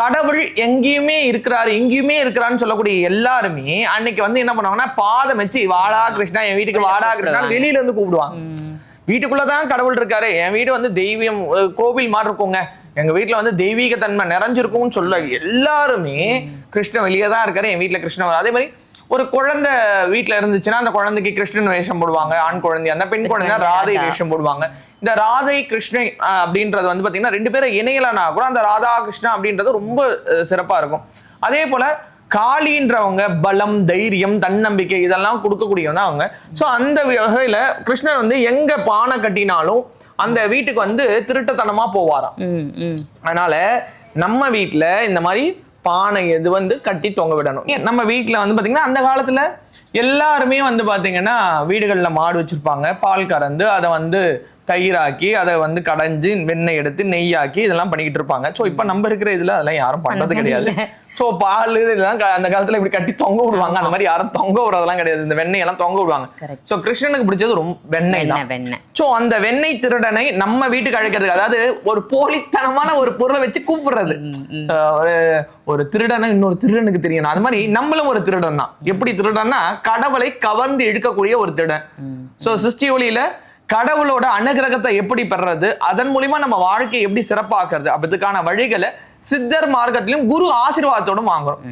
கடவுள் எங்கேயுமே இருக்கிறாரு எங்கேயுமே இருக்கிறான்னு சொல்லக்கூடிய எல்லாருமே அன்னைக்கு வந்து என்ன பண்ணுவாங்கன்னா பாதம் வச்சு வாடா கிருஷ்ணா என் வீட்டுக்கு வாடா கிருஷ்ணா வெளியில இருந்து கூப்பிடுவாங்க. வீட்டுக்குள்ளதான் கடவுள் இருக்காரு. என் வீடு வந்து தெய்வம் கோவில் மாதிரி இருக்குங்க. எங்க வீட்டுல வந்து தெய்வீக தன்மை நிறைஞ்சிருக்கும்னு சொல்ல எல்லாருமே கிருஷ்ணன் வெளியே தான் இருக்காரு என் வீட்டுல கிருஷ்ணன் அதே மாதிரி ஒரு குழந்தை வீட்ல இருந்துச்சுன்னா அந்த குழந்தைக்கு கிருஷ்ணன் வேஷம் போடுவாங்க ஆண் குழந்தை அந்த பெண் குழந்தை ராதை. வேஷம் போடுவாங்க. இந்த ராதை கிருஷ்ணன் அப்படின்றது வந்து பாத்தீங்கன்னா ரெண்டு பேரும் இணையலனா கூட அந்த ராதா கிருஷ்ணா அப்படின்றது ரொம்ப அஹ், சிறப்பா இருக்கும். அதே போல காளின்றவங்க பலம் தைரியம் தன்னம்பிக்கை இதெல்லாம் கொடுக்கக்கூடியவங்க அவங்க. ஸோ அந்த வகையில கிருஷ்ணர் வந்து எங்க பானை கட்டினாலும் அந்த வீட்டுக்கு வந்து திருட்டுத்தனமா போவாராம். அதனால நம்ம வீட்ல இந்த மாதிரி பானை இது வந்து கட்டி தொங்க விடணும். ஏன் நம்ம வீட்ல வந்து பாத்தீங்கன்னா அந்த காலத்துல எல்லாருமே வந்து பாத்தீங்கன்னா வீடுகள்ல மாடு வச்சிருப்பாங்க. பால் கறந்து அதை வந்து தயிராக்கி அதை வந்து கடைஞ்சு வெண்ணெய் எடுத்து நெய்யாக்கி இதெல்லாம் பண்ணிக்கிட்டு இருப்பாங்க. ஸோ இப்போ நம்ம இருக்கிற இதுல அதெல்லாம் யாரும் பண்றது கிடையாது. ஸோ பால் இதெல்லாம் அந்த காலத்துல இப்படி கட்டி தொங்க விடுவாங்க. அந்த மாதிரி யாரும் தொங்க விடுறதெல்லாம் கிடையாது. இந்த வெண்ணெய் எல்லாம் தொங்க விடுவாங்க. ஸோ கிருஷ்ணனுக்கு பிடிச்சது ரொம்ப வெண்ணெய் தான். சோ அந்த வெண்ணெய் திருடனை நம்ம வீட்டுக்கு அழைக்கிறதுக்கு அதாவது ஒரு போலித்தனமான ஒரு பொருளை வச்சு கூப்பிடுறது. ஒரு ஒரு திருடனை இன்னொரு திருடனுக்கு தெரியணும். அது மாதிரி நம்மளும் ஒரு திருடன் தான். எப்படி திருடன்னா கடவுளை கவர்ந்து இழுக்கக்கூடிய ஒரு திருடன். சோ சிருஷ்டி ஒளியில கடவுளோட அனுகிரகத்தை எப்படி பெறுறது அதன் மூலியமா நம்ம வாழ்க்கையை எப்படி சிறப்பாக்குறது அப்ப இதுக்கான வழிகளை சித்தர் மார்க்கத்திலும் குரு ஆசீர்வாதத்தோடும் வாங்குறோம்.